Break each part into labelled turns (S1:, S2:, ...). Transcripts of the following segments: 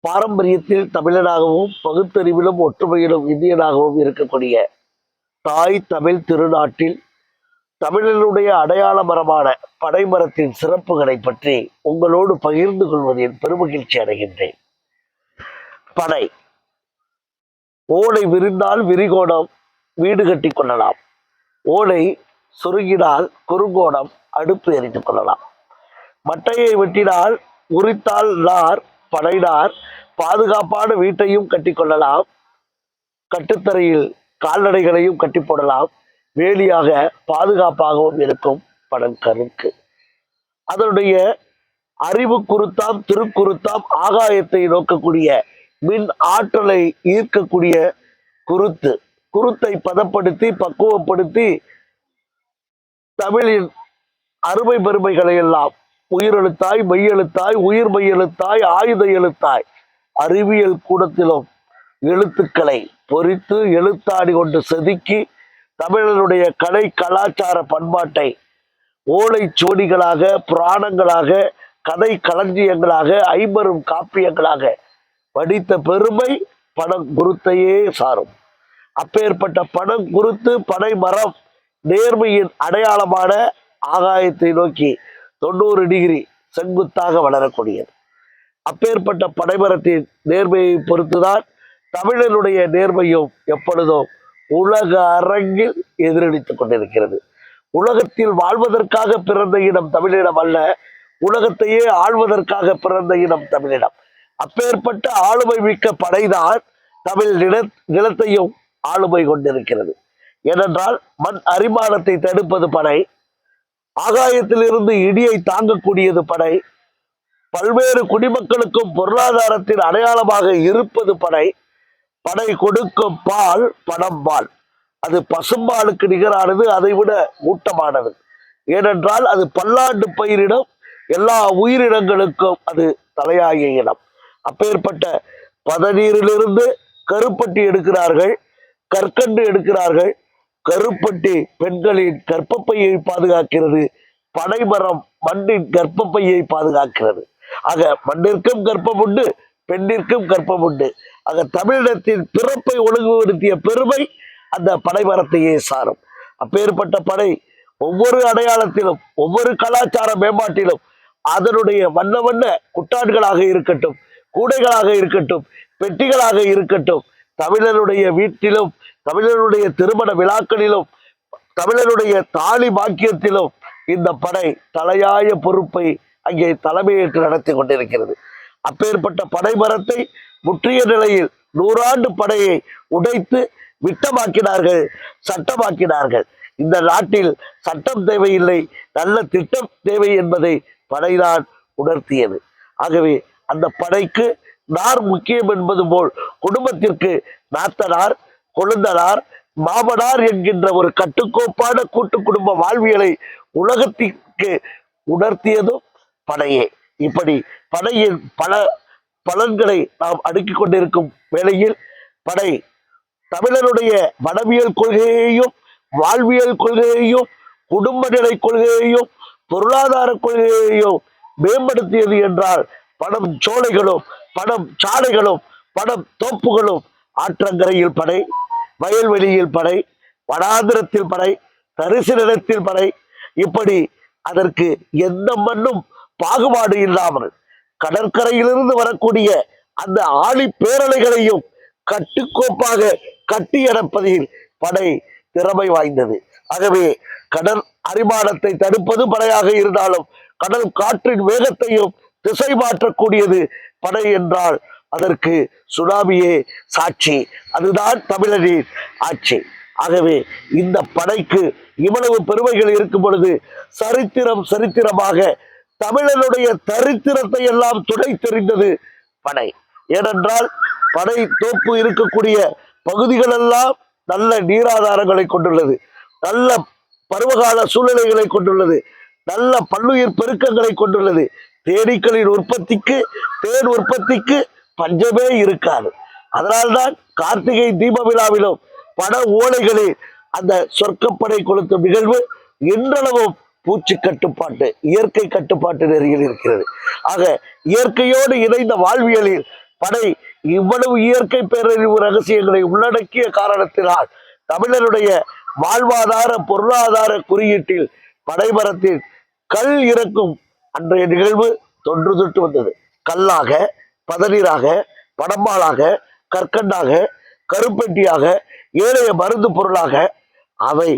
S1: பாரம்பரியத்தில் தமிழனாகவும் பகுத்தறிவிலும் ஒற்றுமையிலும் இந்தியனாகவும் இருக்கக்கூடிய தாய் தமிழ் திருநாட்டில் தமிழனுடைய அடையாள மரமான பனைமரத்தின் சிறப்புகளை பற்றி உங்களோடு பகிர்ந்து கொள்வதில் பெருமகிழ்ச்சி அடைகின்றேன். பனை. ஓலை விரிந்தால் விரிகோணம் வீடு கட்டி கொள்ளலாம். ஓலை சுருங்கினால் குறுங்கோணம் அடுப்பு எரித்து கொள்ளலாம். மட்டையை வெட்டினால் உரித்தால் நார் படைனார் பாதுகாப்பான வீட்டையும் கட்டிக்கொள்ளலாம் கட்டுத்தரையில் கால்நடைகளையும் கட்டி போடலாம். வேலியாக பாதுகாப்பாகவும் இருக்கும் படம் கருக்கு அதனுடைய அறிவு குருத்தாம் திருக்குருத்தாம் ஆகாயத்தை நோக்கக்கூடிய மின் ஆற்றலை ஈர்க்கக்கூடிய குருத்து. குருத்தை பதப்படுத்தி பக்குவப்படுத்தி தமிழின் அருமை பெருமைகளை எல்லாம் உயிரெழுத்தாய் மெய்யெழுத்தாய் உயிர் மெய்யெழுத்தாய் ஆயுத எழுத்தாய். அறிவியல் கூடத்திலும் எழுத்துக்களை பொறித்து எழுத்தாடி கொண்டு செதுக்கி தமிழனுடைய கலை கலாச்சார பண்பாட்டை ஓலை சோடிகளாக புராணங்களாக கதை களஞ்சியங்களாக ஐம்பெரும் காப்பியங்களாக படித்த பெருமை பணம் குருத்தையே சாரும். அப்பேற்பட்ட பணம் குருத்து பனை மரம் நேர்மையின் அடையாளமான ஆகாயத்தை நோக்கி தொண்ணூறு டிகிரி செங்குத்தாக வளரக்கூடியது. அப்பேற்பட்ட படைமரத்தின் நேர்மையை பொறுத்துதான் தமிழனுடைய நேர்மையும் எப்பொழுதும் உலக அரங்கில் எதிரொலித்துக் கொண்டிருக்கிறது. உலகத்தில் வாழ்வதற்காக பிறந்த இனம் தமிழிடம் அல்ல உலகத்தையே ஆழ்வதற்காக பிறந்த இனம் தமிழிடம் அப்பேற்பட்ட ஆளுமை மிக்க படைதான் தமிழ் நில நிலத்தையும் ஆளுமை கொண்டிருக்கிறது. ஏனென்றால் மண் அரிமானத்தை தடுப்பது படை ஆகாயத்திலிருந்து இடியை தாங்கக்கூடியது படை. பல்வேறு குடிமக்களுக்கும் பொருளாதாரத்தின் அடையாளமாக இருப்பது படை. படை கொடுக்கும் பால் பணம் பால். அது பசும்பாலுக்கு நிகரானது அதை விட ஊட்டமானது ஏனென்றால் அது பல்லாண்டு பயிரிடம் எல்லா உயிரினங்களுக்கும் அது தலையாகிய இடம் அப்பேற்பட்ட பதநீரிலிருந்து கருப்பட்டி எடுக்கிறார்கள் கற்கண்டு எடுக்கிறார்கள் கருப்பட்டி பெண்களின் கர்ப்பப்பையை பாதுகாக்கிறது. பனைமரம் மண்ணின் கர்ப்பப்பையை பாதுகாக்கிறது. ஆக மண்ணிற்கும் கர்ப்பம் உண்டு பெண்ணிற்கும் கர்ப்பம் உண்டு. ஆக தமிழினத்தின் பிறப்பை ஒழுங்குபடுத்திய பெருமை அந்த பனைமரத்தையே சாரும். அப்பேற்பட்ட படை ஒவ்வொரு அடையாளத்திலும் ஒவ்வொரு கலாச்சார மேம்பாட்டிலும் அதனுடைய வண்ண வண்ண குட்டான்களாக இருக்கட்டும் கூடைகளாக இருக்கட்டும் பெட்டிகளாக இருக்கட்டும் தமிழனுடைய வீட்டிலும் தமிழனுடைய திருமண விழாக்களிலும் தமிழனுடைய தாலி பாக்கியத்திலும் இந்த படை தலையாய பொறுப்பை அங்கே தலைமையேற்று நடத்தி கொண்டிருக்கிறது. அப்பேற்பட்ட படைமரத்தை முற்றிய நிலையில் நூறாண்டு படையை உடைத்து விட்டமாக்கினார்கள் சட்டமாக்கினார்கள். இந்த நாட்டில் சட்டம் தேவையில்லை நல்ல திட்டம் தேவை என்பதை படைதான் உணர்த்தியது. ஆகவே அந்த படைக்கு நார் முக்கியம் என்பது போல் குடும்பத்திற்கு நாத்தனார் கொழுந்தனார் மாமனார் என்கின்ற ஒரு கட்டுக்கோப்பான கூட்டு குடும்ப வாழ்வியலை உலகத்திற்கு உணர்த்தியதும் படையே இப்படி படையின் பல பலன்களை நாம் அடுக்கிக் கொண்டிருக்கும் வேளையில் படை தமிழருடைய வனவியல் கொள்கையையும் வாழ்வியல் கொள்கையையும் குடும்ப நிலை கொள்கையையும் பொருளாதார கொள்கையையும் மேம்படுத்தியது என்றால் பணம் சோலைகளும் பணம் சாலைகளும் பணம் தோப்புகளும் ஆற்றங்கரையில் படை வயல்வெளியில் படை வடாந்திரத்தில் படை தரிசு நிலத்தில் படை. இப்படி அதற்கு எந்த மண்ணும் பாகுபாடு இல்லாமல் கடற்கரையிலிருந்து வரக்கூடிய அந்த ஆழி பேரலைகளையும் கட்டுக்கோப்பாக கட்டியடப்பதில் படை திறமை வாய்ந்தது. ஆகவே கடல் அரிமானத்தை தடுப்பது படையாக இருந்தாலும் கடல் காற்றின் வேகத்தையும் திசை மாற்றக்கூடியது படை என்றால் அதற்கு சுனாமியே சாட்சி. அதுதான் தமிழரின் ஆட்சி. ஆகவே இந்த படைக்கு இவ்வளவு பெருமைகள் இருக்கும் பொழுது சரித்திரம் சரித்திரமாக தமிழனுடைய தரித்திரத்தை எல்லாம் துடை தெரிந்தது படை. ஏனென்றால் படை தோப்பு இருக்கக்கூடிய பகுதிகளெல்லாம் நல்ல நீராதாரங்களை கொண்டுள்ளது. நல்ல பருவகால சூழ்நிலைகளை கொண்டுள்ளது. நல்ல பல்லுயிர் பெருக்கங்களை கொண்டுள்ளது. தேனீக்களின் உற்பத்திக்கு தேன் உற்பத்திக்கு பஞ்சமே இருக்காது. அதனால்தான் கார்த்திகை தீப விழாவிலும் பட ஓலைகளில் அந்த சொர்க்கப்படை கொளுத்தும் நிகழ்வு இன்றளவும் பூச்சி கட்டுப்பாட்டு இயற்கை கட்டுப்பாட்டு நெறியில் இருக்கிறது. ஆக இயற்கையோடு இணைந்த வாழ்வியலில் படை இவ்வளவு இயற்கை பேரறிவு ரகசியங்களை உள்ளடக்கிய காரணத்தினால் தமிழருடைய வாழ்வாதார பொருளாதார குறியீட்டில் படைமரத்தில் கல் இறக்கும் அன்றைய நிகழ்வு தொன்று தொட்டு வந்தது. கல்லாக பதநீராக படம்பாலாக கற்கண்டாக கருப்பெட்டியாக ஏழைய மருந்து பொருளாக அவை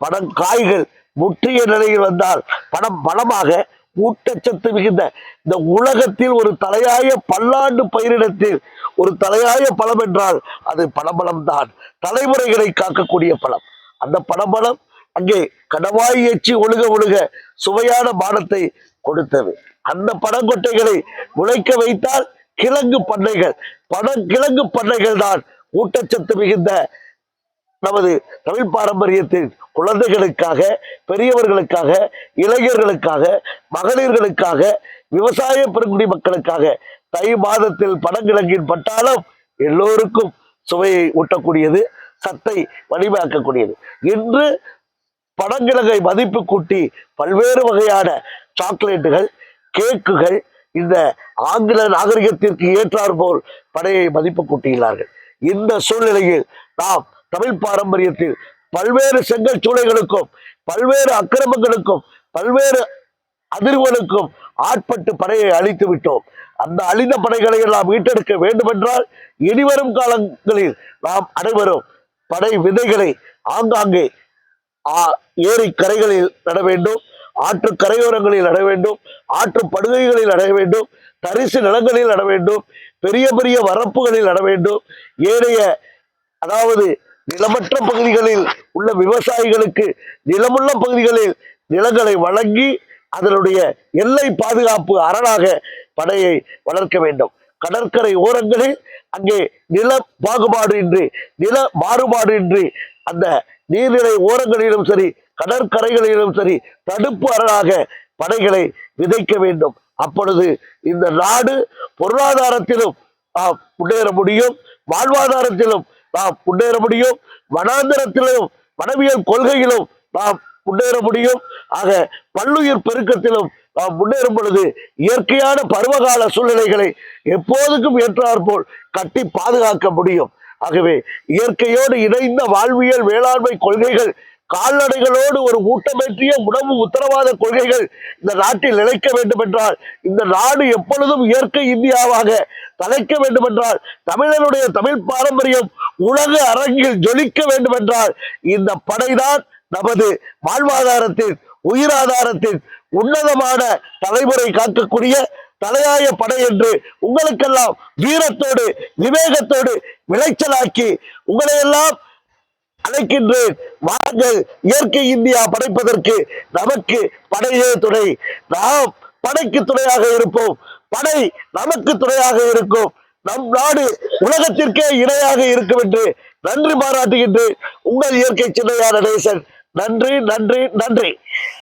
S1: பணம் காய்கள் முற்றிய நிலையில் வந்தால் பணம் பணமாக ஊட்டச்சத்து மிகுந்த இந்த உலகத்தில் ஒரு தலையாய பல்லாண்டு பயிரிடத்தில் ஒரு தலையாய பழம் என்றால் அது பனம்பழம் தான் தலைமுறைகளை காக்கக்கூடிய பழம். அந்த பனம்பழம் அங்கே கடவாய் எச்சி ஒழுக ஒழுக சுவையான பானத்தை கொடுத்தது. அந்த பனங்கொட்டைகளை முளைக்க வைத்தால் கிழங்கு பண்ணைகள் பன கிழங்கு பண்ணைகள் தான் ஊட்டச்சத்து மிகுந்த நமது தமிழ் பாரம்பரியத்தின் குழந்தைகளுக்காக பெரியவர்களுக்காக இளைஞர்களுக்காக மகளிர்களுக்காக விவசாய பெருங்குடி மக்களுக்காக தை மாதத்தில் பனங்கிழங்கின் பட்டாளம் எல்லோருக்கும் சுவையை ஊட்டக்கூடியது சத்தை வலிமையாக்கக்கூடியது இன்று பனங்கிழங்கை மதிப்பு கூட்டி பல்வேறு வகையான சாக்லேட்டுகள் கேக்குகள் இந்த ஆங்கில நாகரிகத்திற்கு ஏற்றாற்போல் படையை மதிப்பு கூட்டியுள்ளார்கள் இந்த சூழ்நிலையில் நாம் தமிழ் பாரம்பரியத்தில் பல்வேறு செங்கல் சூளைகளுக்கும் பல்வேறு அக்கிரமங்களுக்கும் பல்வேறு அதிர்வுகளுக்கும் ஆட்பட்டு படையை அழித்து விட்டோம். அந்த அழிந்த படைகளை எல்லாம் மீட்டெடுக்க வேண்டுமென்றால் இனிவரும் காலங்களில் நாம் அனைவரும் படை விதைகளை ஆங்காங்கே ஆ- ஏரி கரைகளில் நட வேண்டும். ஆற்று கரையோரங்களில் நட வேண்டும் ஆற்று படுகைகளில் நட வேண்டும் தரிசு நிலங்களில் நட வேண்டும் பெரிய பெரிய வரப்புகளில் நட வேண்டும். ஏனைய அதாவது நிலமற்ற பகுதிகளில் உள்ள விவசாயிகளுக்கு நிலமுள்ள பகுதிகளில் நிலங்களை வழங்கி அதனுடைய எல்லை பாதுகாப்பு அரணாக படையை வளர்க்க வேண்டும். கடற்கரை ஓரங்களில் அங்கே நில பாகுபாடு இன்றி நில மாறுபாடு இன்றி அந்த நீர்நிலை ஓரங்களிலும் சரி கடற்கரைகளிலும் சரி தடுப்பு அரணாக படைகளை விதைக்க வேண்டும். அப்பொழுது இந்த நாடு பொருளாதாரத்திலும் நாம் முன்னேற முடியும் வாழ்வாதாரத்திலும் நாம் முன்னேற முடியும் வனாந்தரத்திலும் வனவியல் கொள்கையிலும் நாம் முன்னேற முடியும். ஆக பல்லுயிர் பெருக்கத்திலும் நாம் முன்னேறும் பொழுது இயற்கையான பருவகால சூழ்நிலைகளை எப்போதுக்கும் ஏற்றாற்போல் கட்டி பாதுகாக்க முடியும். ஆகவே இயற்கையோடு இணைந்த வாழ்வியல் வேளாண்மை கொள்கைகள் கால்நடைகளோடு ஒரு ஊட்டமேற்றிய உணவு உத்தரவாத கொள்கைகள் இந்த நாட்டில் நிலைக்க வேண்டும் என்றால் இந்த நாடு எப்பொழுதும் இயற்கை இந்தியாவாக தலைக்க வேண்டும் என்றால் தமிழனுடைய தமிழ் பாரம்பரியம் உலக அரங்கில் ஜொலிக்க வேண்டும் என்றால் இந்த படைதான் நமது வாழ்வாதாரத்தின் உயிராதாரத்தின் உன்னதமான தலைமுறை காக்கக்கூடிய தலையாய படை என்று உங்களுக்கெல்லாம் வீரத்தோடு விவேகத்தோடு விளைச்சலாக்கி உங்களையெல்லாம் அழைக்கின்றேன். வாருங்கள் இயற்கை இந்தியா படைப்பதற்கு நமக்கு படையே துணை. நாம் படைக்கு துணையாக இருப்போம். படை நமக்கு துணையாக இருக்கும். நம் நாடு உலகத்திற்கே இணையாக இருக்கும் என்று நன்றி பாராட்டுகின்றேன். உங்கள் இயற்கை சின்னையா நடேசன் நன்றி நன்றி நன்றி.